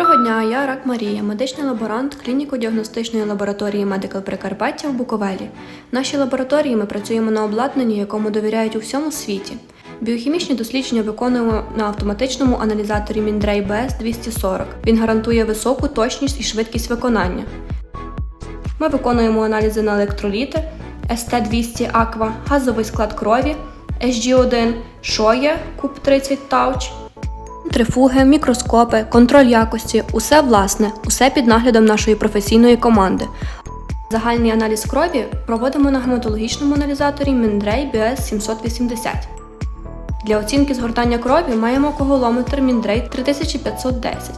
Доброго дня, я Рак Марія, медичний лаборант клініко-діагностичної лабораторії Медикал Прикарпаття в Буковелі. В нашій лабораторії ми працюємо на обладнанні, якому довіряють у всьому світі. Біохімічні дослідження виконуємо на автоматичному аналізаторі Mindray BS 240. Він гарантує високу точність і швидкість виконання. Ми виконуємо аналізи на електроліти, СТ200 Aqua, газовий склад крові, SG1, шоє, куб 30 Тауч, Трифуги, мікроскопи, контроль якості усе власне, усе під наглядом нашої професійної команди. Загальний аналіз крові проводимо на гематологічному аналізаторі Mindray BS 780. Для оцінки згортання крові маємо коголометр Mindray 3510.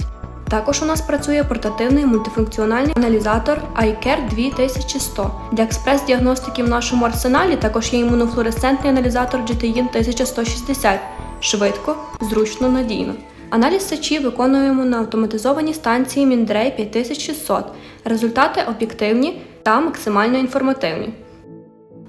Також у нас працює портативний мультифункціональний аналізатор iCare 2100. Для експрес-діагностики в нашому арсеналі також є імунофлуоресцентний аналізатор GTIN 1160. Швидко, зручно, надійно. Аналіз сечі виконуємо на автоматизованій станції Mindray 5600. Результати об'єктивні та максимально інформативні.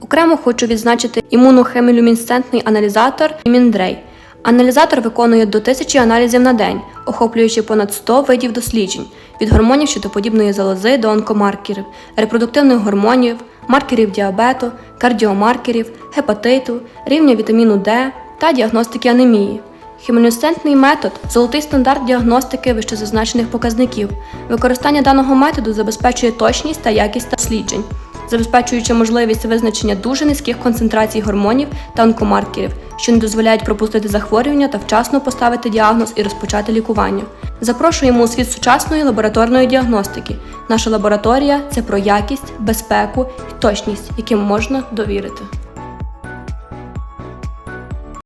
Окремо хочу відзначити імунохемілюмінесцентний аналізатор Mindray. Аналізатор виконує до 1000 аналізів на день, охоплюючи понад 100 видів досліджень від гормонів щитоподібної залози до онкомаркерів, репродуктивних гормонів, маркерів діабету, кардіомаркерів, гепатиту, рівня вітаміну Д та діагностики анемії. Хімінюсцентний метод золотий стандарт діагностики вищезазначених показників. Використання даного методу забезпечує точність та якість досліджень, забезпечуючи можливість визначення дуже низьких концентрацій гормонів та онкомаркерів, що не дозволяють пропустити захворювання та вчасно поставити діагноз і розпочати лікування. Запрошуємо у світ сучасної лабораторної діагностики. Наша лабораторія це про якість, безпеку і точність, яким можна довірити.